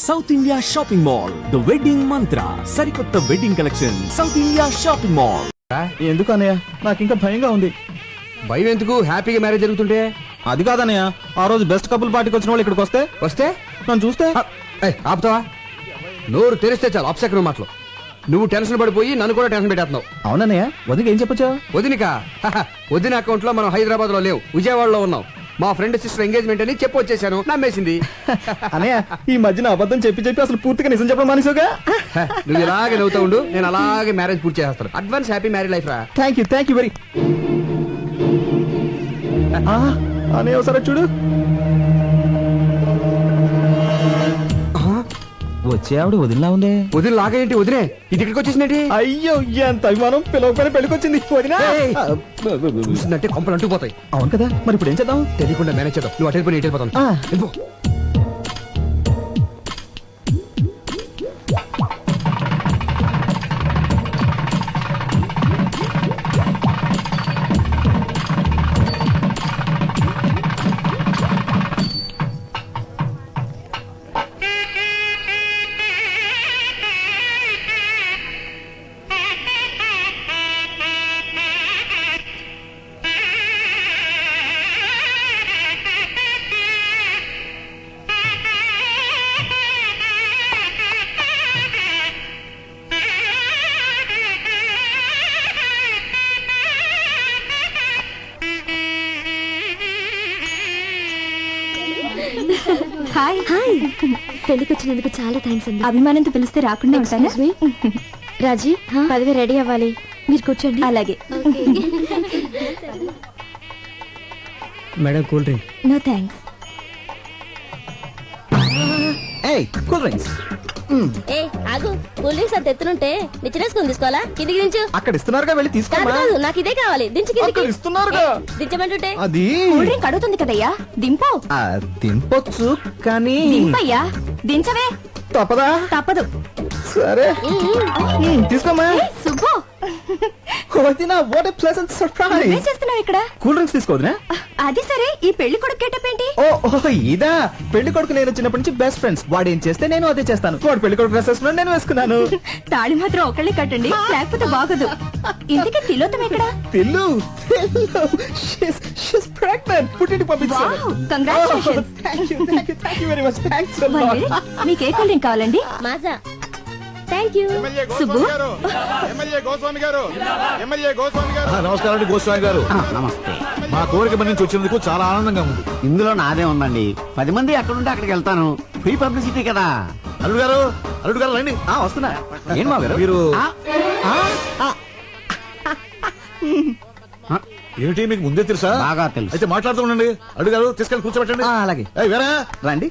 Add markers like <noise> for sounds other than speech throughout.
South India shopping mall the wedding Mantra సరికొత్త wedding collection South India shopping mall ఎందుకు అన్నయ్య? నాకు ఇంకా భయంగా ఉంది. భయం ఎందుకు? హ్యాపీగా మ్యారేజ్ జరుగుతుంటే? అది కాదన్నయ్య. ఆ రోజు బెస్ట్ కపుల్ పార్టీకి వచ్చిన వాళ్ళు ఇక్కడికి వస్తే? వస్తే? నన్ను చూస్తే? ఆపుతావా? నోరు తెరిస్తే చాలు అప్సెకరం మాటలు. నువ్వు టెన్షన్ పడిపోయి నన్ను కూడా టెన్షన్ పెట్టేస్తున్నావు. అవునన్నయ్య వదిలికి ఏం చెప్పొచ్చా వదినిక? వదిన అకౌంట్లో మనం హైదరాబాద్లో లేవు విజయవాడలో ఉన్నాం. మా ఫ్రెండ్ సిస్టర్ ఎంగేజ్మెంట్ అని చెప్పి వచ్చేసాను. నమ్మేసింది. <laughs> అన్నయ్య ఈ మధ్యన అబద్ధం చెప్పి చెప్పి అసలు పూర్తిగా నిజం చెప్పడం మానేసావుగా? హ, నువ్వు ఇలాగే నవ్వుతా ఉండు నేను అలాగే మ్యారేజ్ పూర్తి చేస్తాను అడ్వాన్స్ హ్యాపీ మ్యారేజ్ లైఫ్ రా. Thank you thank you very అన్నయ్య ఒకసారి చూడు. వచ్చే ఆవిడ వదిలిలా ఉందే? వదిన లాగేంటి వదిలే ఇది ఇక్కడికి వచ్చేసినట్టు అయ్యో ఎంత అభిమానం. పిలవకపోయిన పెళ్ళికొచ్చింది. వదినా! చూసిందంటే కొంపలు అంటుకుపోతాయి అవును కదా మరి ఇప్పుడు ఏం చేద్దాం? తెలియకుండా మేనేజ్ చేద్దాం. నువ్వు అటెండ్ పోయి ఇటు వెళ్ళిపోతాను. హాయ్ హాయ్ పెళ్ళికి వచ్చినందుకు చాలా థ్యాంక్స్ అండి. అభిమానంతో పిలిస్తే రాకుండా ఉంటానా. రాజీ పదవి రెడీ అవ్వాలి. మీరు కూర్చోండి. అలాగే. Madam cool drink no thanks ఏయ్ కూల్ డ్రింక్స్ ఏ ఆగు. కూల్ డ్రింక్స్ అంత ఎత్తునుంటే నిచ్చినేసుకుని తీసుకోవాలా? కిందికి దించు. అక్కడ ఇస్తున్నారుగా వెళ్ళి కాదు తీసుకోమా? కాదు నాకు ఇదే కావాలి. దించు కిందికి. అక్కడ ఇస్తున్నారుగా. దించమంటుంటే? అది. కూల్ డ్రింక్ అడుగుతుంది కదయ్యా. దింపు. ఆ, తినపొచ్చు కానీ దింపయ్యా. దించవే. తప్పదా? తప్పదు. సరే. తీసుకోమా? ఏ, వదినా వాట్ ఎ ప్లెజెంట్ ఏం చేస్తున్నావు ఇక్కడ? కూల్ డ్రింక్స్ తీసుకోవద్దునా? అది సరే ఈ పెళ్ళి కొడుకు గెటప్ ఏంటి? ఓ ఓ ఇదా. పెళ్ళి కొడుకు నేను చిన్నప్పటి నుంచి బెస్ట్ ఫ్రెండ్స్ వాడు ఏం చేస్తే నేను అదే చేస్తాను. వాడు పెళ్ళి కొడుకు డ్రెస్ వేసుకున్నాడు నేను వేసుకున్నాను. <laughs> తాళి మాత్రం ఒకళ్ళే కట్టండి. లేకపోతే బాగోదు. ఇంతకీ తిలోతం ఎక్కడ? షీస్ షీస్ ప్రెగ్నెంట్ పుట్టింటి పంపించాను. Very much. మీకు ఏ కూల్ డ్రింక్ కావాలండి? Maaza. Thank you Subbu? Goswami గారు. ఎమ్మెల్యే గోస్వామి గారు. ఎమ్మెల్యే గోస్వామి గారు. నమస్కారం అండి గోస్వామి గారు. నమస్తే. మా కోరిక మన నుంచి వచ్చినందుకు చాలా ఆనందంగా ఉంది. ఇందులో నాదే ఉందండి. పది మంది ఎక్కడుంటే అక్కడికి వెళ్తాను. ఫ్రీ పబ్లిసిటీ కదా. అల్లుడు గారు అల్లుడు గారు రండి. ఆ వస్తున్నా. ఏం మా గారు? మీరు ఆ, ఏమిటి మీకు ముందే తెలుసా? బాగా తెలుసు. అయితే మాట్లాడుతూ ఉండండి. అల్లుడు గారు తీసుకెళ్ళి కూర్చోబెట్టండి. ఆ, అలాగే. ఏయ్, వేరా? రండి.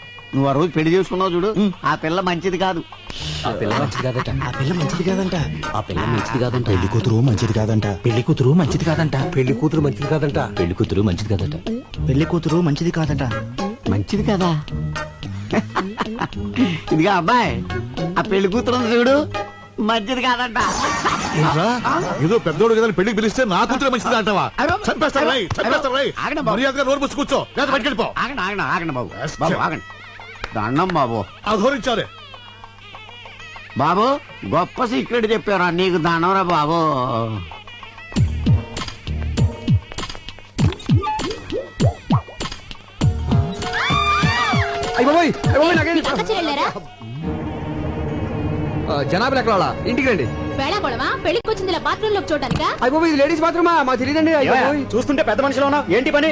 నువ్వు ఆ రోజు పెళ్ళి చేసుకున్నావు చూడు. ఆ పిల్ల మంచిది కాదు. పెళ్ళి మంచిది కాదంట. ఆ పిల్ల మంచిది కాదంట. పెళ్ళి కూతురు మంచిది కాదంట. పెళ్ళి కూతురు మంచిది కాదంట. పెళ్ళి కూతురు మంచిది కాదంట. పెళ్ళి కూతురు మంచిది కాదంట. పెళ్ళి కూతురు మంచిది కాదంట. మంచిది కదా? ఇదిగా అబ్బాయి ఆ పెళ్ళి కూతురు చూడు. మంచిది కాదంట? ఏదో పెద్దోడు కదా పెళ్ళికి పిలిస్తే నా కూతురు మంచిది అంటావా? చంపేస్తారు? రై చంపేస్తారు? రై ఆగండి బాబు. మర్యాదగా నోరు మూసి కూర్చో. లేదా బయటికి వెళ్ళిపో. ఆగండి ఆగండి ఆగండి బాబు. బాబు ఆగండి. దండం బాబు. అధోరించారే బాబు గొప్ప సీక్రెట్ చెప్పారా నీకు దండంరా బాబు. చెల్లెరా జనాభా లెక్కల వాళ్ళ ఇంటికి రండి. వేళాకోళమా? పెళ్ళికి వచ్చింది బాత్రూమ్లోకి చూడటానికా ఇది లేడీస్ మాత్రమా తెలియదండి. చూస్తుంటే పెద్ద మనిషిలో ఉన్నావు. ఏంటి పని?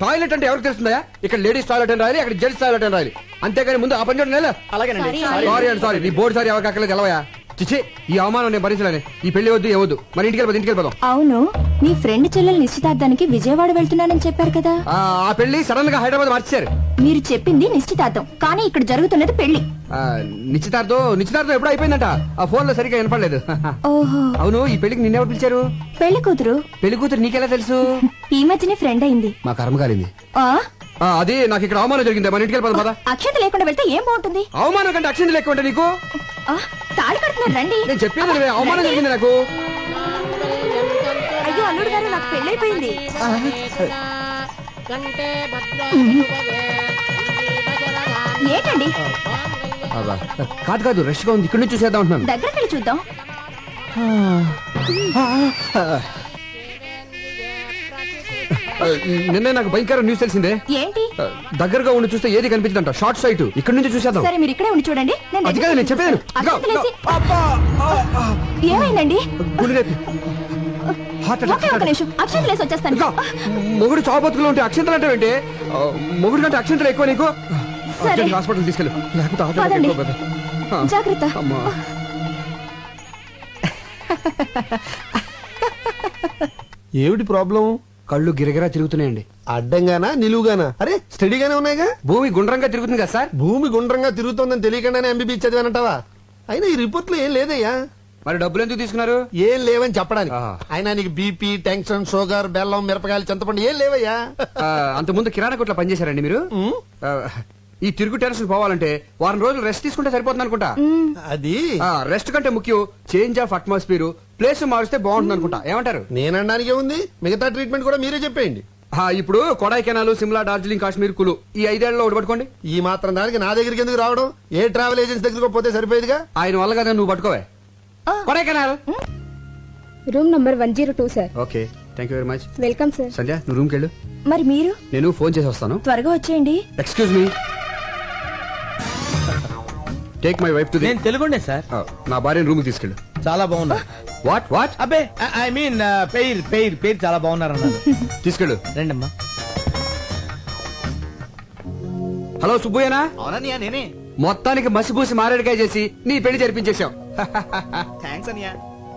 టాయిలెట్ అంటే ఎవరికి తెలుస్తుందా ఇక్కడ లేడీస్ టాయిలెట్ అని రాయాలి అక్కడ జెంట్స్ టాయిలెట్ అని రాయాలి. అంతేగాని ముందు ఆ పని చూడండి అలాగేనండి. సారీ అండి సారీ నీ బోర్డు సారీ ఎవరికి అక్కర్లేదు గెలవయా చిచి ఈ అవమానం నేను భరించలేను. ఈ పెళ్ళి వద్దు ఏవద్దు మరి ఇంటికి వెళ్ళిపోదు ఇంటికి వెళ్ళిపోదాం. అవును నీ ఫ్రెండ్ చెల్లెలు నిశ్చితార్థానికి విజయవాడ వెళ్తున్నానని చెప్పారు కదా. ఆ, ఆ పెళ్ళి సడన్గా హైదరాబాద్ మార్చారు మీరు చెప్పింది నిశ్చితార్థం కానీ ఇక్కడ జరుగుతున్నది పెళ్ళి. నిశ్చితార్థం నిశ్చితార్థం ఎప్పుడు అయిపోయిందంట. ఆ ఫోన్లో సరిగ్గా వినపడలేదు. ఓహో. అవును ఈ పెళ్ళికి నిన్నెవరు పిలిచారు? పెళ్ళి కూతురు. పెళ్ళి కూతురు నీకెలా తెలుసు? <laughs> ఈ మధ్యనే ఫ్రెండ్ అయింది. మా కర్మ కాలింది ఆ ఆ, అది నాకు ఇక్కడ అవమానం జరిగింది. మన ఇంటికి వెళ్ళిపోదాం పద. అక్షత లేకుండా వెళ్తే ఏం బాగుంటుంది? అవమానం కంటే అక్షింది లెక్క ఉంటే నీకు తాళి కడుతున్నారు రండి. నేను చెప్పేది అవమానం జరిగింది నాకు. అయ్యో అల్లుడు గారు నాకు పెళ్ళైపోయింది. ఏంటండి. కాదు కాదు రష్గా ఉంది. ఇక్కడ నుంచి చూసేద్దాం అంటున్నాను. దగ్గరికి వెళ్ళి చూద్దాం నిన్నే నాకు భయంకర న్యూస్ తెలిసిందే. ఏంటి? దగ్గరగా ఉండి చూస్తే ఏది కనిపించదంట. షార్ట్ సైట్ ఇక్కడ నుంచి చూసేద్దాం. సరే మీరు ఇక్కడే ఉండి చూడండి. నేను అది కాదు నేను చెప్పేది ఏమైందండి? మొగుడు చావు బతుకులు ఉంటే అక్షంతలు అంటే ఏంటి? మొగుడు కంటే అక్షంతలు ఎక్కువ నీకు? హాస్పిటల్ తీసుకెళ్ళు. లేకపోతే జాగ్రత్త. అమ్మా. ఏమిటి ప్రాబ్లం కళ్ళు గిరగిరా తిరుగుతున్నాయండి. అడ్డంగానా? నిలువుగానా? అరే స్టడీగానే ఉన్నాయిగా? భూమి గుండ్రంగా తిరుగుతుంది కదా సార్? భూమి గుండ్రంగా తిరుగుతోందని తెలియకుండానే ఎంబీబీ చదివానంటావా అయినా ఈ రిపోర్ట్లో ఏం లేదయ్యా? మరి డబ్బులు ఎందుకు తీసుకున్నారు? ఏం లేవని చెప్పడానికి. ఆ. అయినా నీకు బీపీ టెన్షన్ షుగర్ బెల్లం మిరపకాయలు చింతపండు ఏం లేవయ్యా? ఆ, అంతకుముందు కిరాణా కొట్లో పనిచేశారండి మీరు? ఉమ్, ఆ, ఈ తిరుగు టెన్షన్ పోవాలంటే వారం రోజులు రెస్ట్ తీసుకుంటే సరిపోతుంది అనుకుంటా అది రెస్ట్ కంటే ముఖ్యం చేంజ్ ఆఫ్ అట్మాస్ఫియర్ ప్లేస్ మారిస్తే బాగుంటుంది అనుకుంటా. ఏమంటారు? నేనడానికి ఉంది. మిగతా ట్రీట్మెంట్ కూడా మీరే చెప్పేయండి. ఆ, ఇప్పుడు కొడైకెనాల్ సిమ్లా డార్జిలింగ్ కాశ్మీర్ కులు ఈ ఐదేళ్ళలో ఒకటి పట్టుకోండి ఈ మాత్రం దానికి నా దగ్గరికి ఎందుకు రావడం? ఏ ట్రావెల్ ఏజెన్సీ దగ్గరికి పోతే సరిపోయేదిగా? ఆయన వల్ల కదా నువ్వు పట్టుకోవే. Kodaikanal! Room number one zero two sir. Okay thank you very much welcome sir. Sandhya నువ్వు రూమ్కి వెళ్ళు. మరి మీరు? నేను ఫోన్ చేసి వస్తాను. త్వరగా వచ్చేయండి. Excuse me take my wife to నేను తెలుగుండే సార్. నా భార్యను రూమ్ తీసుకెళ్ళు. చాలా బాగున్నా. వాట్ వాట్ అబ్బే ఐ మీన్ పేరు పేరు పేరు చాలా బాగున్నారు అన్నారు. తీసుకెళ్ళు. రండమ్మా. హలో సుబ్బయ్యనా? అవునన్నయ్య నేనే. మొత్తానికి మసిపూసి మారేడుకాయ చేసి నీ పెళ్ళి జరిపించేశావు. థ్యాంక్స్ అన్నయ్య.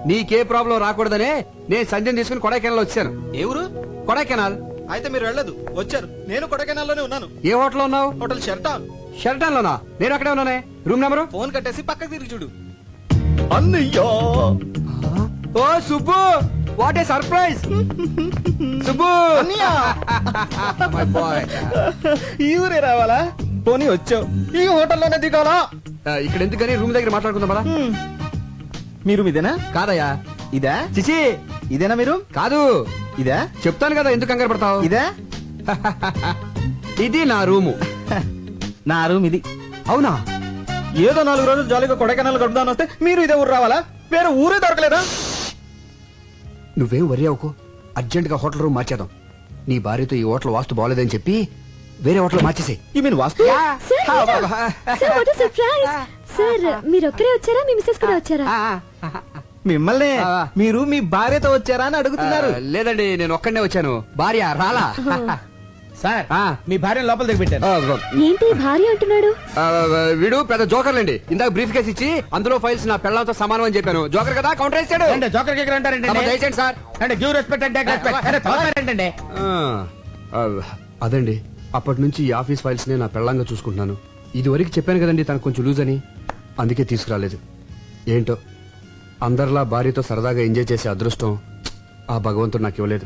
నీకే ప్రాబ్లం రాకూడదనే నేను సంజయ్ తీసుకుని కొడైకెనాల్ వచ్చాను. ఏ ఊరు? కొడైకెనాల్. అయితే మీరు వెళ్ళదు. వచ్చారు. నేను కొడకెనాల్లోనే ఉన్నాను. ఏ హోటల్ ఉన్నావు? హోటల్ షెర్టాన్ షెల్టన్ లోనా నేను అక్కడే ఉన్నానే. Room number? ఫోన్ కట్టేసి పక్కకి తిరిగి చూడు. అన్నయ్యా. ఓ Subbu what a surprise Subbu. అన్నయ్య. మై బాయ్ ఈ ఊరే రావాలా? పోనీ వచ్చావు. ఈ హోటల్లోనే దిగాలా? ఇక్కడ ఎందుకని రూమ్ దగ్గర మాట్లాడుకుందాం పదా. మీరు ఇదేనా? కాదయ్యా. ఇదా? చిచి ఇదేనా మీరు కాదు. ఇదా? చెప్తాను కదా ఎందుకు కంగారు పడతావు? ఇదా? <laughs> ఇది నా రూము. <laughs> నా రూమ్ ఇది. అవునా? ఏదో నాలుగు రోజులు జాలీగా కొడైకెనాల్ గడుపుదాని వస్తే మీరు ఇదే ఊరు రావాలా? వేరే ఊరే దొరకలేదా? నువ్వేం వరి అవుకో అర్జెంట్గా హోటల్ రూమ్ మార్చేద్దాం. నీ భార్యతో ఈ హోటల్ వాస్తు బాగోలేదని చెప్పి వేరే హోటల్ మార్చేసే. ఈ మీన్ వాస్తు? సార్ మీరు? ఒక్కరే వచ్చారా? మీ మిస్సెస్ కూడా వచ్చారా? మిమ్మల్ని ఆ. మీరు మీ భార్యతో వచ్చారా అని అడుగుతున్నారు. లేదండి నేను ఒక్కడనే వచ్చాను. భార్య రాలా? <laughs> సార్ ఆ. మీ భార్యను లోపల దిగి పెట్టారు ఆ, ఏంటి భార్య అంటున్నాడు? వీడు పెద్ద జోకర్లండి ఇందాక బ్రీఫ్ కేసు ఇచ్చి అందులో ఫైల్స్ నా పెళ్ళంతో సమానం అని చెప్పాను. జోకర్ కదా? కౌంటర్ వేసాడు అంటే జోకర్ కేకర్ దయచేయండి సార్. అంటే గివ్ రెస్పెక్ట్ అంటే అదండి. అప్పటి నుంచి ఈ ఆఫీస్ ఫైల్స్ నే నా పెళ్ళంగా చూసుకుంటున్నాను. ఇది వరకు చెప్పాను కదండి తనకు కొంచెం లూజ్ అని. అందుకే తీసుకురాలేదు. ఏంటో? అందరిలా భార్యతో సరదాగా ఎంజాయ్ చేసే అదృష్టం ఆ భగవంతుడు నాకు ఇవ్వలేదు.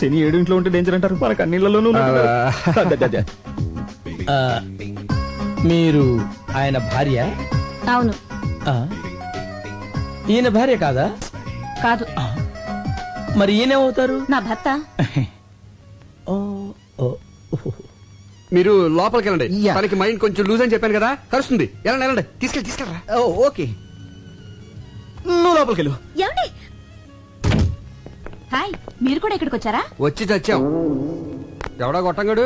శని ఏడు ఇంట్లో ఉంటే డేంజర్ అంటారు. మనకు అన్నిళ్ళలోనూ ఆ, మీరు ఆయన భార్య? అవును. ఆ, ఈయన భార్య కాదా? కాదు. మరి ఈయనేమవుతారు నా భర్త. మీరు లోపలికి వెళ్ళండి. యా. తనకి మైండ్ కొంచెం లూజ్ అని చెప్పాను కదా కలుస్తుంది వెళ్ళండి వెళ్ళండి. తీసుకెళ్ళి తీసుకెళ్ళరా. ఓ, ఓకే. నువ్వు లోపలికి వెళ్ళు. ఏమండి? హాయ్ మీరు కూడా ఇక్కడికి వచ్చారా? వచ్చి చచ్చాం. ఎవడా కొట్టంగాడు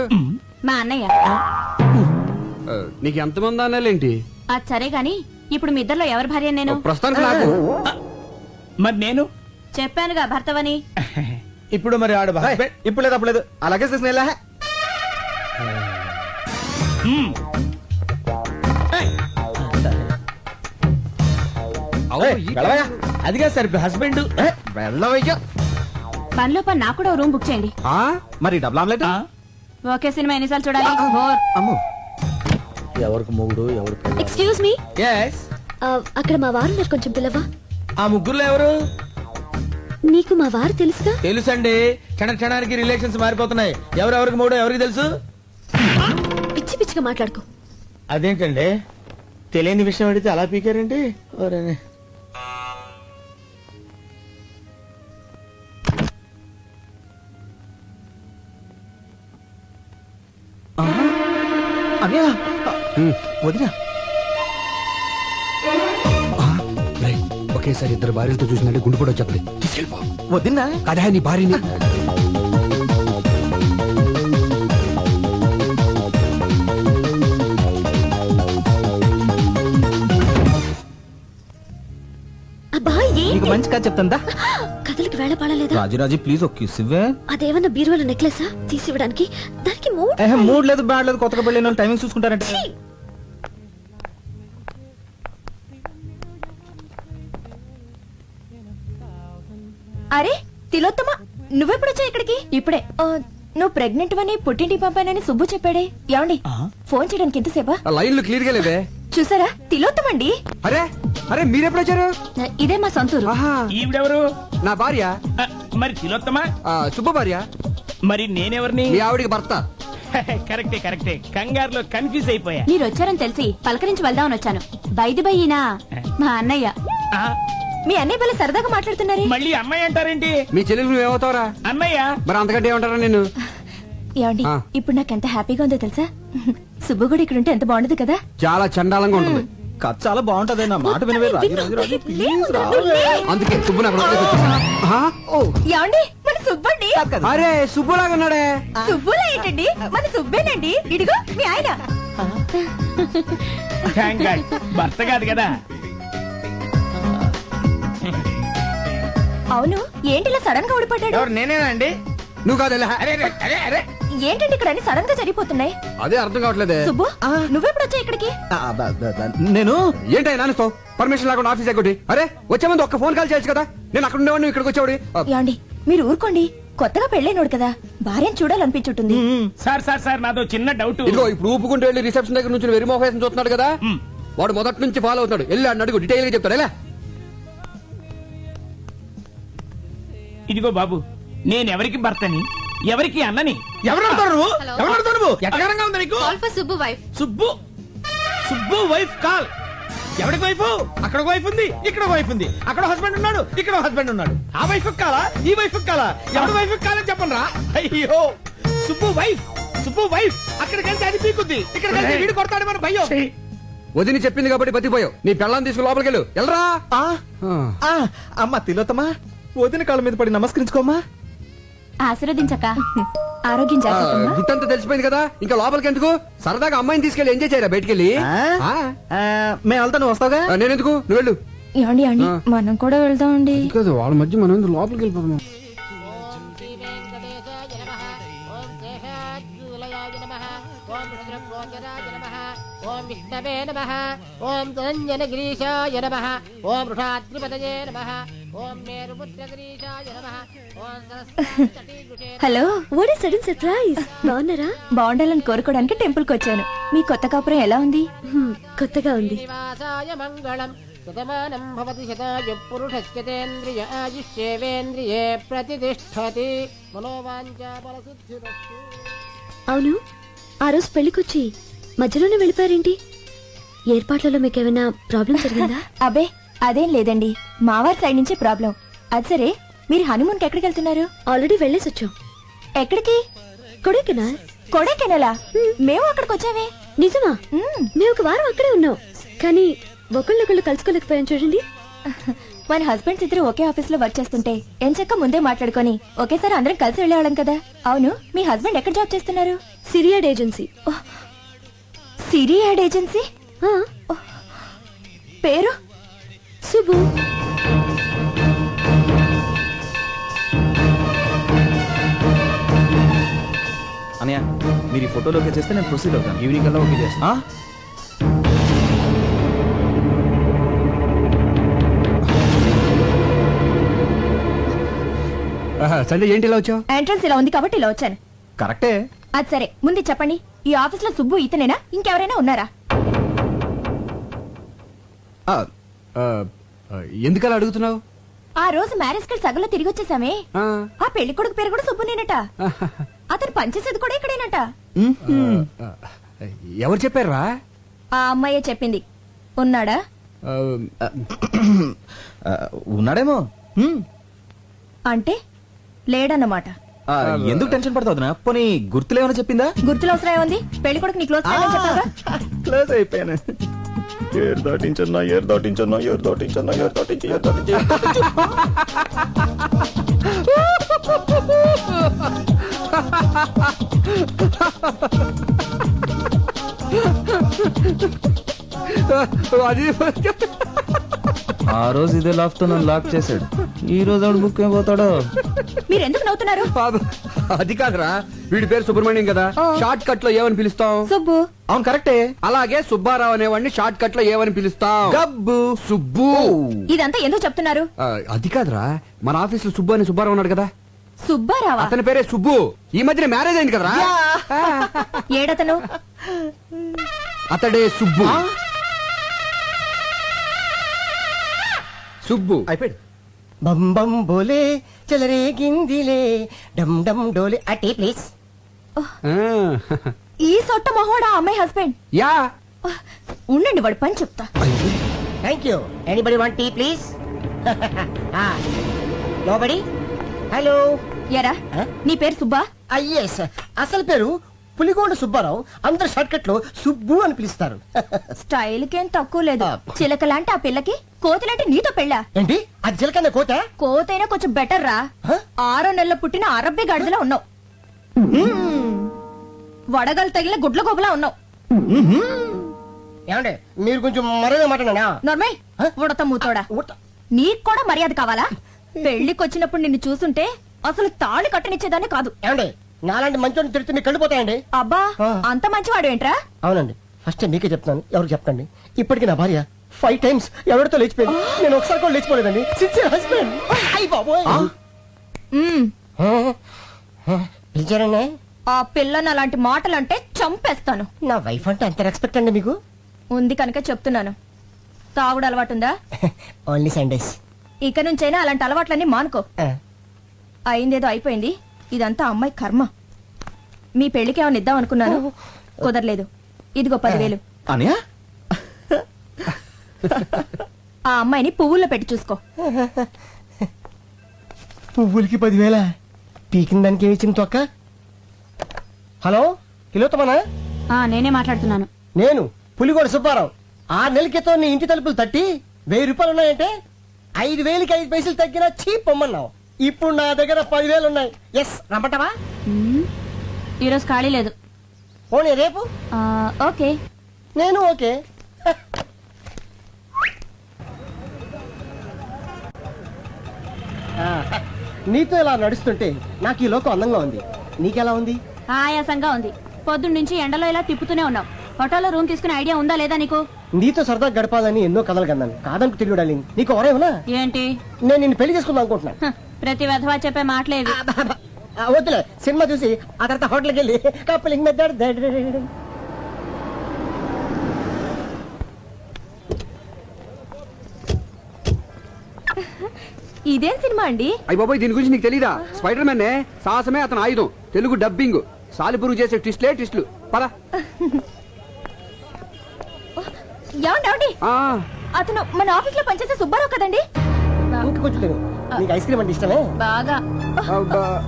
మా అన్నయ్య. ఆ, నీకు ఎంతమంది అన్నాలేంటి అది సరే గాని ఇప్పుడు మీ ఇద్దరిలో ఎవరి భార్య నేను? ప్రస్తుతానికి నాకు. మరి నేను? చెప్పానుగా భర్తవని. <laughs> ఇప్పుడు మరి ఆడు ఇప్పుడు లేదు అప్పుడు లేదు. అలాగే వెళ్ళవయ్యా. అదిగా సార్ హస్బెండ్. వెళ్ళవయ్యా. పనిలో పని నాకు కూడా రూమ్ బుక్ చేయండి. ఆ? మరి డబుల్ ఆమ్లెట్? ఓకే సినిమా ఎన్నిసార్లు చూడాలి? బోర్. అమ్మో. ఎవరికి మొగుడు ఎవరికి ఎక్స్క్యూజ్ మీ ఎస్ అక్కడ మా వారు ఉన్నారు కొంచెం పిల్లవా? ఆ ముగ్గురులో ఎవరు? నీకు మా వారు తెలుసుగా తెలుసండి. క్షణ క్షణానికి రిలేషన్స్ మారిపోతున్నాయి. ఎవరెవరికి మూడో ఎవరికి తెలుసు? పిచ్చి పిచ్చిగా మాట్లాడుకో. అదేంటండి? తెలియని విషయం అడిగితే అలా పీకారండి? ఓరేనే. వదినా. ఒకేసారి ఇద్దరు భార్యలతో చూసినట్టే గుండు కూడా చెప్పలేదు తీసుకెళ్ళిపో. వదినా. కదా నీ భార్యని. నీకు మంచి కథ చెప్తాందా? కథలకి వేళ పడలేదా? రాజురాజు ప్లీజ్ ఒక కిస్ ఇవ్వే. అదేమన్నా బీరువాల నెక్లెసా? తీసివ్వడానికి? దానికి మూడు మూడ్ లేదు బ్యాడ్ లేదు కొత్తగా పెళ్ళిన వాళ్ళు టైమింగ్ చూసుకుంటారంటే. ఛీ! అరే తిలోత్తమ నువ్వెప్పుడొచ్చా ఇక్కడికి? ఇప్పుడే. ఆ, నువ్వు ప్రెగ్నెంట్ అని పుట్టింటి పంపానని సుబ్బు చెప్పాడే. ఏమండి? ఫోన్ చేయడానికి ఎంతసేపా? ఆ లైన్లు క్లియర్గా లేవే. చూసారా? తిలోత్తమండి అరే అరే మీరెప్పుడు వచ్చారు? ఇదే మా సొంతూరు. ఆహా. ఈవిడెవరు? నా భార్య. ఆ, మరి తిలోత్తమా? ఆ, శుభ భార్య. మరి నేనెవరిని? మీ ఆవిడికి భర్త. <laughs> కరెక్టే కరెక్టే. కంగారులో కన్ఫ్యూజ్ అయిపోయా. మీరు వచ్చారని తెలిసి పలకరించి వెళ్దామని వచ్చాను. బైది బయ్యినా మా అన్నయ్య. ఆ, మీ అన్నయ్య భలే సరదాగా మాట్లాడుతున్నారే. మళ్ళీ అమ్మాయి అంటారేంటి? మీ చెల్లెలు నువ్వు ఏమవుతావరా అన్నయ్య? మరి అంతకంటే ఏమంటారా నేను ఏమండి ఆ. ఇప్పుడు నాకు ఎంత హ్యాపీగా ఉందో తెలుసా? సుబ్బు కూడా ఇక్కడ ఉంటే ఎంత బాగుండదు కదా? చాలా చండాలంగా ఉంటుంది. కథ చాలా బాగుంటది నా మాట వినవే రాజు రాజు రాజు అందుకే సుబ్బు నాకు? ఏమండి? సుబ్బండి. అరే సుబ్బులాగా ఉన్నాడే. సుబ్బులా ఏంటండి? మన సుబ్బేనండి. ఇడిగో మీ ఆయన. థ్యాంక్ గాడ్ భర్త కాదు కదా. అవును ఏంటి ఇలా సడన్గా ఓడిపడ్డాడు ఎవరు నేనేనా అండి నువ్వు కాదు. అరే అరే, అరే అరే. ఏంటండి ఇక్కడ అన్ని సడన్గా జరిగిపోతున్నాయి? అదే అర్థం కావట్లేదే. సుబ్బు నువ్వెప్పుడు వచ్చా ఇక్కడికి? ఆ, బ- బ- బ- నేను? ఏంటో నాన్నతో పర్మిషన్ లేకుండా ఆఫీస్ ఎక్కటి అరే వచ్చే ముందు ఒక్క ఫోన్ కాల్ చేయొచ్చు కదా? నేను అక్కడ ఉండేవాడిని ఇక్కడికి వచ్చేవాడి ఏమండి మీరు ఊరుకోండి. కొత్తగా పెళ్ళైనోడు కదా. భార్యను చూడాలనిపించుంటుంది. సార్ సార్ సార్ నాదో చిన్న డౌట్. ఇదిగో ఇప్పుడు ఊపుకుంటూ వెళ్ళి రిసెప్షన్ దగ్గర నుంచి వెరీ మోహేసం చూస్తున్నాడు కదా. వాడు మొదటి నుంచి ఫాలో అవుతాడు వెళ్ళి అన్న అడుగు డీటెయిల్గా చెప్తాడు ఎలా? ఇదిగో బాబు నేను ఎవరికి భర్తని ఎవరికి అన్నని? ఎవరు అడుగుతావు నువ్వు? ఎవరు నీకు? Subbu wife. Subbu Subbu wife call. ఎవరికి వైఫ్? అక్కడ ఒక వైఫ్ ఉంది ఇక్కడ వైఫ్ ఉంది. అక్కడ హస్బెండ్ ఉన్నాడు ఇక్కడ హస్బెండ్ ఉన్నాడు. ఆ వైఫ్ కాలా ఈ వైఫ్ కాలా ఎవరి వైఫ్ కాలని చెప్పండి రా అయ్యో! Subbu wife Subbu wife. అక్కడికి వెళ్తే అది పీకుద్ది. ఇక్కడికి వెళ్తే వీడు కొడతాడు మన భయం. వదిని చెప్పింది కాబట్టి బతిపోయావు నీ పెళ్ళాన్ని తీసుకుని లోపలికి వెళ్ళు. వెళ్ళరా ఆ, ఆ, అమ్మ తిలోత్తమా? వదిన కాళ్ళ మీద పడి నమస్కరించుకోమ్మా. ఆశీర్వదించక. ఆరోగ్యం ఆ, జాగ్రత్త గుట్టంతా తెలిసిపోయింది కదా. ఇంకా లోపలికి ఎందుకు సరదాగా అమ్మాయిని తీసుకెళ్ళి ఎంజాయ్ చేయరా బయటికి ఆ? ఆ, మేము వెళ్తా నువ్వు వస్తావుగా? నేను ఎందుకు నువ్వు వెళ్ళు. ఏమండి ఏమండి? ఆ. మనం కూడా వెళ్దామండి. కాదు వాళ్ళ మధ్య మనం ఎందుకు లోపలికి వెళ్ళిపోతాం ఓం విష్ణవే నమ. ఓం ధనంజనగిరీశాయ నమ. ఓం వృషాద్రిపతయే నమ. Hello what is sudden surprise బాగున్నారా? బాగుండాలని కోరుకోవడానికి టెంపుల్కి వచ్చాను. మీ కొత్త కాపురం ఎలా ఉంది? కొత్తగా ఉంది. నివాసాయ మంగళం. శతమానం భవతి శతాయు పురుషస్యతేంద్రియ ఆయుష్యేవేంద్రియే ప్రతిష్టతి. మనోవాంఛా బలసిద్ధిరస్తు అవును ఆ రోజు పెళ్ళికొచ్చి మధ్యలోనే వెళ్ళిపోయారేంటి? ఏర్పాట్లలో మీకు ఏమైనా ప్రాబ్లం జరిగిందా? అబే అదేం లేదండి. మావారి సైడ్ నుంచి ప్రాబ్లం. అది సరే మీరు హనుమూన్కి ఎక్కడికి వెళ్తున్నారు? ఆల్రెడీ వెళ్ళేసి వచ్చాం. ఎక్కడికి? కొడైకెనాల్. కొడైకెనలా? మేము అక్కడికి వచ్చామే. నిజమా? మ్మ్. ఒక వారం అక్కడే ఉన్నాం. కానీ ఒకళ్ళొకళ్ళు కలుసుకోలేకపోయాం చూడండి. <laughs> మన హస్బెండ్స్ ఇద్దరు ఒకే ఆఫీస్లో వర్క్ చేస్తుంటే ఎంచక్క ముందే మాట్లాడుకొని ఒకేసారి అందరం కలిసి వెళ్ళేవాళ్ళం కదా. అవును మీ హస్బెండ్ ఎక్కడ జాబ్ చేస్తున్నారు? Siri ad agency. Siri ad agency? పేరు? శుభు. అనయ్య మీరు ఈ ఫోటోలోకి చేస్తే నేను ప్రొసీడ్ అవుతాను. ఈవినింగ్ కల్లా ఓకే చేస్తా. సంజయ్ ఏంటి ఇలా వచ్చావు? ఎంట్రన్స్ ఇలా ఉంది కాబట్టి ఇలా వచ్చాను. కరెక్టే. అది సరే ముందు చెప్పండి ఈ ఆఫీస్లో సుబ్బు ఇతనేనా? ఇంకెవరైనా ఉన్నారా? ఆ, ఆ, ఆ, ఎందుకు అలా అడుగుతున్నావు? ఆ రోజు మ్యారేజ్కి సగంలో తిరిగి వచ్చేసామే. ఆ, ఆ పెళ్ళి కొడుకు పేరు కూడా సుబ్బునేనట అతను పనిచేసేది కూడా ఇక్కడేనట. ఎవరు చెప్పారా ఆ అమ్మాయే చెప్పింది. ఉన్నాడా? ఉన్నాడేమో. అంటే లేడన్నమాట. ఆ, ఎందుకు టెన్షన్ పడతావు వదినా? పోనీ గుర్తులేమైనా చెప్పిందా? గుర్తులు అవసరం ఉంది పెళ్ళి కొడుకు నీ క్లోజ్ క్లోజ్ అయిపోయాను. ఏరు దాటించన్నా ఏరు దాటించన్నా ఏరు దాటించన్నా ఏరు దాటించి ఏరు దాటించి. అది ఆ రోజు ఇదే లాక్తో నన్ను లాక్ చేశాడు. ఈ రోజు ఆవిడ బుక్ అయిపోతాడో మీరు ఎందుకు నవ్వుతున్నారు అది కాదురా. వీడి పేరు సుబ్రహ్మణ్యం కదా. షార్ట్ కట్లో ఏమని పిలుస్తాం? సుబ్బు. అవును కరెక్టే. అలాగే సుబ్బారావు అనేవాడిని షార్ట్ కట్లో ఏమని పిలుస్తాం? గబ్బు. సుబ్బు. ఇదంతా ఎందుకు చెప్తున్నారు? ఆ, అది కాదురా. మన ఆఫీస్లో సుబ్బు అని సుబ్బారావు ఉన్నాడు కదా. సుబ్బారావా? అతని పేరే సుబ్బు. ఈ మధ్యన మ్యారేజ్ అయింది కదరా? ఏడతను? అతడే సుబ్బు. సుబ్బు. అయిపోయాడు బం బం బోలే చెలరేగిందిలే డమ్ డమ్ డోలే. అటే ప్లీజ్. ఈ సొట్ట మొహోడా అమ్మాయి హస్బెండ్. యా. ఉండండి వాడి పని చెప్తా. Thank you. Anybody want tea please nobody hello ఎరా? నీ పేరు సుబ్బా? ఎస్ అసలు పేరు పులిగోండ సుబ్బారావు. అందరు షార్ట్ కట్లో సుబ్బు అని పిలుస్తారు. <laughs> స్టైల్ కేం తక్కువ లేదు. చిలకలాంటి ఆ పిల్లకి కోతిలాంటి నీతో పెళ్ళా? ఏంటి? అది చిలకన్న కోత? కోతైనా కొంచెం బెటర్ రా? ఆరో నెలల పుట్టిన అరబ్బి గాడిదలా ఉన్నావు. వడగలు తగిలిన గుడ్ల గోబులా ఉన్నావు. ఏమండి? మీరు కొంచెం మరేదో ఉడత మూతోడా? నీకు కూడా మర్యాద కావాలా? పెళ్ళికి వచ్చినప్పుడు నిన్ను చూసుంటే అసలు తాళి కట్టనిచ్చేదాన్ని కాదు. ఏమండి నాలాంటి మంచోని తిడితే మీకు కళ్ళిపోతాయండి అబ్బా. అంత మంచివాడు ఏంట్రా? అవునండి ఫస్ట్ మీకే చెప్తాను ఎవరికి చెప్పండి ఇప్పటికి నా భార్య ఫైవ్ టైమ్స్ ఎవరితో లేచిపోయింది. నేను ఒకసారి కూడా లేచిపోలేదండి. సిన్సియర్ హస్బెండ్ అయ్యి బాబోయ్. ఉమ్, పిలిచారండి ఆ పిల్లని అలాంటి మాటలంటే చంపేస్తాను. నా వైఫ్ అంటే అంత రెస్పెక్ట్ అండి మీకు? ఉంది కనుక చెప్తున్నాను. తాగుడు అలవాటుందా? <laughs> ఓన్లీ సండేస్ ఇక నుంచైనా అలాంటి అలవాట్లన్నీ మానుకో. అయిందేదో అయిపోయింది. ఇదంతా అమ్మాయి కర్మ. మీ పెళ్ళికి ఏమైనా ఇద్దాం అనుకున్నాను? కుదరలేదు. ఇదిగో పదివేలు. అనయా? <laughs> ఆ అమ్మాయిని పువ్వుల్లో పెట్టి చూసుకో. <laughs> పువ్వులకి పదివేల? పీకిన దానికి ఏమి ఇచ్చింది తొక్క? హలో కిలోతమనా? నేనే మాట్లాడుతున్నాను. నేను పులిగోడ సుబ్బారావు. ఆ నెల క్రితం నీ ఇంటి తలుపులు తట్టి వెయ్యి రూపాయలు ఉన్నాయంటే ఐదు వేలకి ఐదు పైసలు తగ్గినా చీప్ పొమ్మన్నావు. ఇప్పుడు నా దగ్గర పదివేలు ఉన్నాయి. ఎస్ రమ్మంటావా? ఈరోజు ఖాళీ లేదు. పోనీ రేపు? ఓకే. నేను ఓకే. ఆ, నీతో ఇలా నడుస్తుంటే నాకు ఈ లోకం అందంగా ఉంది. నీకెలా ఉంది? ఆయాసంగా ఉంది. పొద్దున్న నుంచి ఎండలో ఇలా తిప్పుతూనే ఉన్నావు. హోటల్లో రూమ్ తీసుకునే ఐడియా ఉందా లేదా నీకు? నీతో సరదా గడపాలని ఎన్నో కథలు కన్నాను. కాదంటూ తిరిగి డార్లింగ్. నీకు ఎవరేమన్నా ఏంటి? నేను నిన్ను పెళ్ళి చేసుకుందాం అనుకుంటున్నాను. హ, ప్రతి వెధవా చెప్పే మాటలేవి ఆ, వద్దులే. సినిమా చూసి ఆ తర్వాత హోటల్కి వెళ్ళి కప్పలింగ్ మెద్దాడు ఇదేం సినిమా అండి? అయ్యి బాబాయ్ దీని గురించి నీకు తెలీదా? స్పైడర్ మ్యాన్ సాహసమే అతను ఆయుధం. తెలుగు డబ్బింగ్. సాలిపురుగు చేసే ట్విస్ట్లే ట్విస్ట్లు. పద. ఏమండి అతను మన ఆఫీస్లో పనిచేసే సుబ్బారావు కదండి? ఇంక కొంచెం తిను. నీకు ఐస్ క్రీమ్ అంటే ఇష్టమే? బాగా.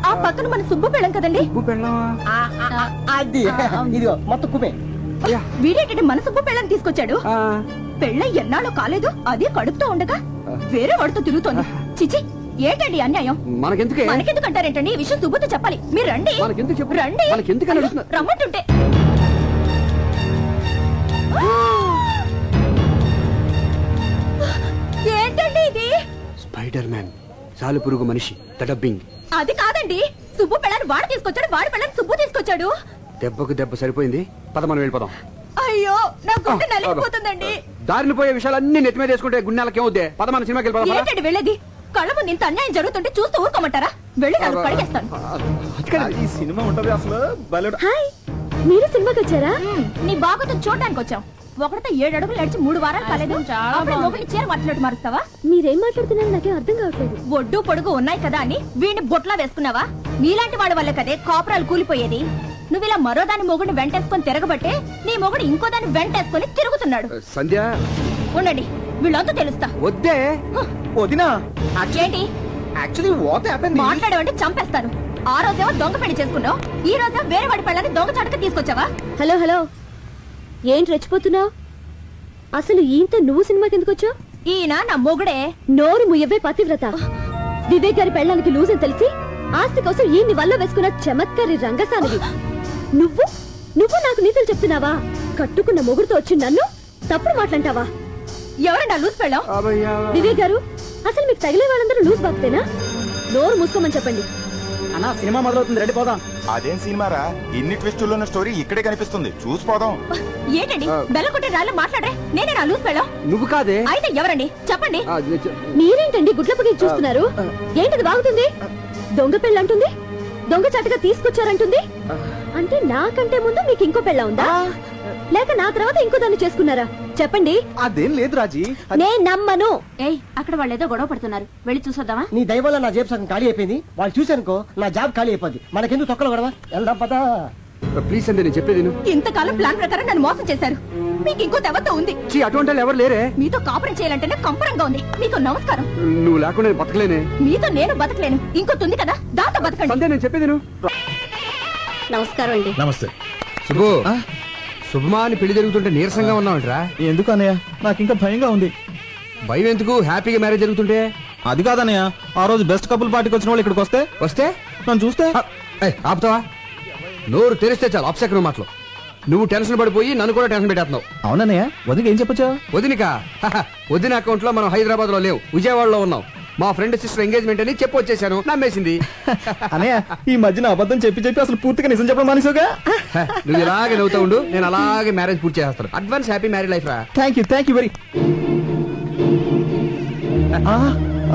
ఆ పక్కన మన సుబ్బు పెళ్ళం కదండి? ఆ, ఆ, ఆ, అది. ఇదిగో మొత్తం కుమే వీడేంటంటే మన సుబ్బు పెళ్ళని తీసుకొచ్చాడు? పెళ్ళ ఎన్నాళ్ళు కాలేదు అదే కడుపుతో ఉండగా వేరే వాడితో తిరుగుతోంది. చిచి ఏంటండి అన్యాయం? మనకెందుకే? మనకెందుకు అంటారేంటండి? ఈ విషయం సుబ్బుతో చెప్పాలి. మీరు రండి. మనకెందుకు చెప్పు? రండి. మనకెందుకని అడుగుతున్నా? రమ్మంటుంటే. ఏంటండి ఇది? స్పైడర్ మ్యాన్ సాలు పురుగు మనిషి ద డబ్బింగ్ అది కాదండి. సుబ్బు పెళ్ళని వాడు తీసుకొచ్చాడు వాడి పెళ్ళని సుబ్బు తీసుకొచ్చాడు. దెబ్బకు దెబ్బ సరిపోయింది. పద మనం వెళ్ళిపోదాం. అయ్యో నా గుండె నలిగిపోతుందండి. దారిని పోయే విషయాలన్నీ నెత్తి మీద వేసుకుంటే గుండెలకి ఏమవుద్ది పద మన సినిమాకి వెళ్ళిపోదాం పద. ఏంటండి వెళ్ళేది? కళ్ళ ముందు ఇంత అన్యాయం జరుగుతుంటే చూస్తూ ఊరుకోమంటారా? వెళ్ళి నన్ను కడిగేస్తాను. ఈ సినిమా ఉంటది అసలు. హాయ్ మీరు సినిమాకి వచ్చారా? నీ బాగుతో చూడడానికి వచ్చాం. ఒకటితో ఏడు అడుగులు నడిచి మూడు వారాలు కాలేదు. మొగుడిని చీర మాట్లాడు మారుస్తావా? మీరేం మాట్లాడుతున్నారో నాకేం అర్థం కావట్లేదు. ఒడ్డు పొడుగు ఉన్నాయి కదా అని వీడిని బొట్లా వేసుకున్నావా? నీలాంటి వాడి వల్ల కదే కాపురాలు కూలిపోయేది. నువ్వు ఇలా మరో దాని మొగుడిని వెంటేసుకొని తిరగబట్టే నీ మొగుడు ఇంకో దాన్ని వెంటేసుకొని తిరుగుతున్నాడు. సంధ్య. ఉండండి. వీళ్ళంతా తెలుస్తా. వద్దే? వదినా? ఏంటి? యాక్చువల్లీ వాట్ హ్యాపెన్ మాట్లాడమంటే చంపేస్తాను ఆ రోజేమో దొంగ పెళ్ళి చేసుకున్నావు. ఈ రోజు వేరే వాడి పెళ్ళని దొంగ చాటుకు తీసుకొచ్చావా? Hello hello. ఏంటి రెచ్చిపోతున్నావు? అసలు ఈయంతో నువ్వు సినిమాకి ఎందుకు వచ్చావు? ఈయన నా మొగుడే. నోరు ముయ్యవే పతివ్రత. వివేక్ గారి పెళ్ళానికి లూజ్ అని తెలిసి ఆస్తి కోసం ఈ వల్ల వేసుకున్న చమత్కారి రంగసానివి. నువ్వు? నువ్వు నాకు నీతులు చెప్తున్నావా? కట్టుకున్న మొగుడుతో వచ్చి నన్ను తప్పుడు మాట్లాంటావా ఎవరండి లూస్ పెళ్ళాం? వివేక్ గారు అసలు మీకు తగిలే వాళ్ళందరూ లూజ్ బాక్తేనా నోరు మూసుకోమని చెప్పండి. అన్న సినిమా మొదలవుతుంది రెడీ పోదాం. అదేం సినిమారా? ఇన్ని ట్విస్టుల్లో ఉన్న స్టోరీ ఇక్కడే కనిపిస్తుంది. చూసిపోదాం ఏంటండి? బెల్ల కొట్టే రాళ్ళు మాట్లాడే నేనే నా లూస్ పెళ్ళాం? నువ్వు కాదే. అయితే ఎవరండి? చెప్పండి. మీరేంటండి గుడ్లపకి చూస్తున్నారు? ఏంటిది బాగుతుంది? దొంగ పెళ్ళంటుంది దొంగ చాటుగా తీసుకొచ్చారంటుంది? అంటే నాకంటే ముందు మీకు ఇంకో పెళ్ళ ఉందా? లేక నా తర్వాత ఇంకో దాన్ని చేసుకున్నారా? చెప్పండి. అదేం లేదు రాజీ. నేను నమ్మను. ఏయ్ అక్కడ వాళ్ళు ఏదో గొడవ పడుతున్నారు. వెళ్ళి చూసొద్దామా? నీ దయ వల్ల నా జేబు సగం ఖాళీ అయిపోయింది. వాళ్ళు చూశానుకో నా జాబ్ ఖాళీ అయిపోద్ది. మనకెందుకు తొక్కలు గొడవ? వెళ్దాం పదా. ప్లీజ్ సంధ్య నేను చెప్పేది. ఇంతకాలం ప్లాన్ ప్రకారం నన్ను మోసం చేశారు. మీకు ఇంకో దెబ్బతో ఉంది. చీ అటువంటి వాళ్ళు ఎవరు లేరే? మీతో కాపురం చేయాలంటేనే కంపరంగా ఉంది. మీకు నమస్కారం. నువ్వు లేకుండా నేను బతకలేనే? మీతో నేను బతకలేను. ఇంకోటి ఉంది కదా? దాంతో బతకండి. సంధ్య నేను చెప్పేది నమస్కారం అండి. నమస్తే. శుభు శుభమా అని పెళ్ళి జరుగుతుంటే నీరసంగా ఉన్నావంటరా? ఎందుకు అన్నయ్య? నాకు ఇంకా భయంగా ఉంది. భయం ఎందుకు? హ్యాపీగా మ్యారేజ్ జరుగుతుంటే? అది కాదన్నయ్య ఆ రోజు బెస్ట్ కపుల్ పార్టీకి వచ్చిన వాళ్ళు ఇక్కడికి వస్తే? వస్తే? నన్ను చూస్తే? ఆ, ఏయ్, ఆపుతావా? నోరు తెరిస్తే చాలు అప్సెకరం మాటలు. నువ్వు టెన్షన్ పడిపోయి నన్ను కూడా టెన్షన్ పెట్టేస్తున్నావు. అవునన్నయ్య వదిలికి ఏం చెప్పొచ్చా వదినిక? హహ, వదిన అకౌంట్లో మనం హైదరాబాద్లో లేవు విజయవాడలో ఉన్నాం. మా ఫ్రెండ్ సిస్టర్ ఎంగేజ్మెంట్ అని చెప్పి వచ్చేసాను నమ్మేసింది. <laughs> అన్నయ్య ఈ మధ్యన అబద్ధం చెప్పి చెప్పి అసలు పూర్తిగా నిజం చెప్పడం మానేసావుగా? హ, నువ్వు ఇలాగే నవ్వుతా ఉండు నేను అలాగే మ్యారేజ్ పూర్తి చేస్తాను అడ్వాన్స్ హ్యాపీ మ్యారేజ్ లైఫ్ రా. Thank you thank you very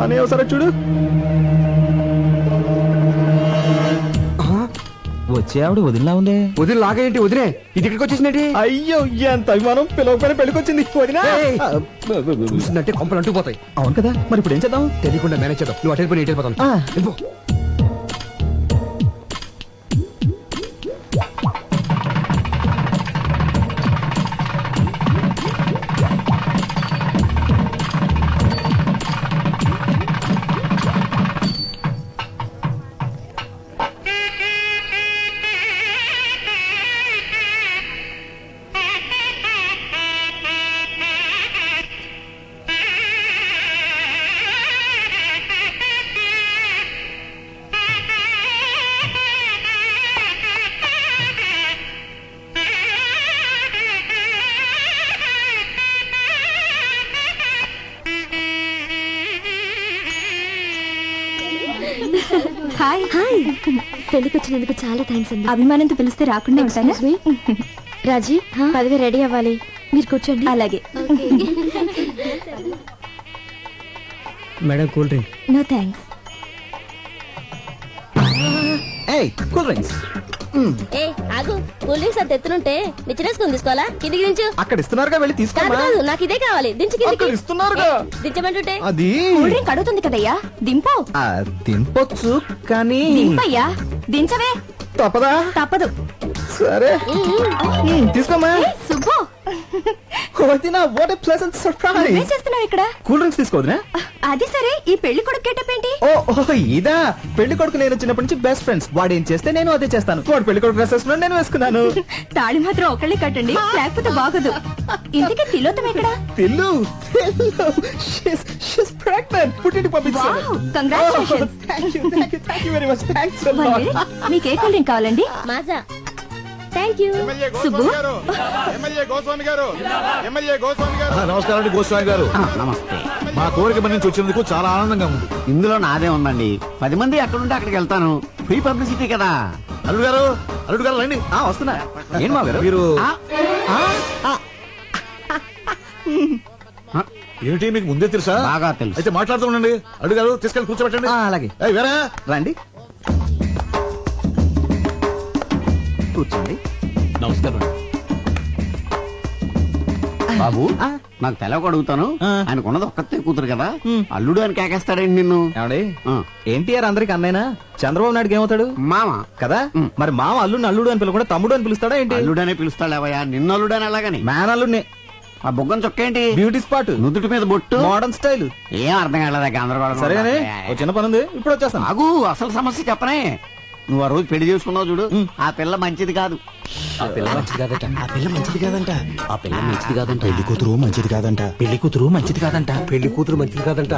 అనే ఒకసారి చూడు. వచ్చే ఆవిడ వదిలిలా ఉందే? వదిన లాగేంటి వదిలే ఇది ఇక్కడికి వచ్చేసిందేంటి? అయ్యో ఎంత అభిమానం. పిలవకపోయిన పెళ్ళికొచ్చింది వదినా. చూసిందంటే కొంపలు అంటుకుపోతాయి అవును కదా. మరి ఇప్పుడు ఏం చేద్దాం? తెలియకుండా మేనేజ్ చేద్దాం. నువ్వు అటెండ్ పోయి ఇటు వెళ్ళిపోతాను. పెళ్ళికి వచ్చినందుకు చాలా థ్యాంక్స్ అండి. అభిమానంతో పిలిస్తే రాకుండా ఉంటానా. రాజీ పదవి రెడీ అవ్వాలి. మీరు కూర్చోండి. అలాగే. Madam cool drink. No thanks ఏయ్ కూల్ డ్రింక్స్. ఏ ఆగు. కూల్ డ్రింక్స్ అంత ఎత్తునుంటే నిచ్చినేసుకుని తీసుకోవాలా? కిందికి దించు. అక్కడ ఇస్తున్నారుగా వెళ్ళి కాదు తీసుకోమా? కాదు నాకు ఇదే కావాలి. దించు కిందికి. అక్కడ ఇస్తున్నారుగా. దించమంటుంటే? అది. కూల్ డ్రింక్ అడుగుతుంది కదయ్యా. దింపు. ఆ, తినపొచ్చు కానీ దింపయ్యా. దించవే. తప్పదా? తప్పదు. సరే. తీసుకోమా సుబ్బు. వదినా వాట్ ఎ ప్లెజెంట్ ఏం చేస్తున్నావు ఇక్కడ? కూల్ డ్రింక్స్ తీసుకోవద్దునా? అది సరే ఈ పెళ్ళి కొడుకు గెటప్ ఏంటి? ఓ ఇదా. పెళ్ళి కొడుకు నేను చిన్నప్పటి నుంచి బెస్ట్ ఫ్రెండ్స్ వాడు ఏం చేస్తే నేను అదే చేస్తాను. వాడు పెళ్ళి కొడుకు డ్రెస్ నేను వేసుకున్నాను. <laughs> తాళి మాత్రం ఒకళ్ళే కట్టండి. లేకపోతే బాగదు. ఇంతకీ తిలోతం ఎక్కడ? తెల్లు షీస్ ప్రెగ్నెంట్ పుట్టింటి పంపించాను wow congratulations thank you thank you thank you very much thanks మీకు ఏ కూల్ డ్రింక్ కావాలండి? Maaza. Thank you Subbu? Goswami గారు. ఎమ్మెల్యే గోస్వామి గారు. ఎమ్మెల్యే గోస్వామి గారు. నమస్కారం అండి గోస్వామి గారు. నమస్తే. మా కోరిక నుంచి వచ్చినందుకు చాలా ఆనందంగా ఉంది. ఇందులో నాదే ఉందండి. పది మంది ఎక్కడుంటే అక్కడికి వెళ్తాను. ఫ్రీ పబ్లిసిటీ కదా. అల్లుడు గారు అల్లుడు గారు రండి. ఆ వస్తున్నా. ఏం మా గారు? మీరు ఆ, ఏమిటి మీకు ముందే తెలుసా? బాగా తెలుసు. అయితే మాట్లాడుతూ ఉండండి. అల్లుడు గారు తీసుకెళ్ళి కూర్చోబెట్టండి. ఆ, అలాగే. ఏయ్, వేరే. రండి. కూర్చోండి. నమస్కారం. బాబు ఆ. నాకు తెలవక అడుగుతాను. ఆయనకున్నది ఒక్కతే కూతురు కదా. అల్లుడు అని కేకేస్తాడండి నిన్ను. ఎన్టీఆర్ అందరికి అన్నైనా చంద్రబాబు నాయుడుకి ఏమవుతాడు? మామ. కదా. మరి మామ అల్లుడిని అల్లుడు అని పిలవకుండా తమ్ముడు అని పిలుస్తాడా ఏంటి? అల్లుడనే పిలుస్తాడేవయ్యా నిన్ను అల్లుడని అలాగని. మ్యాన్ అల్లుడిని ఆ బుగ్గం చొక్కేంటి? బ్యూటీ స్పాట్ నుదుటి మీద బొట్టు? మోడర్న్ స్టైల్ ఏం అర్థం కాలేదా గందరగోళం? సరేగానే ఓ చిన్న పని ఉంది ఇప్పుడు వచ్చేస్తాను. ఆగు అసలు సమస్య చెప్పనే. నువ్వు ఆ రోజు పెళ్ళి చేసుకున్నావు చూడు. ఆ పిల్ల మంచిది కాదు. ఆ పిల్ల మంచిది కాదట. ఆ పిల్ల మంచిది కాదంట. ఆ పిల్ల మంచిది కాదంట. పెళ్ళి కూతురు మంచిది కాదంట. పెళ్ళి కూతురు మంచిది కాదంట. పెళ్ళి కూతురు మంచిది కాదంట.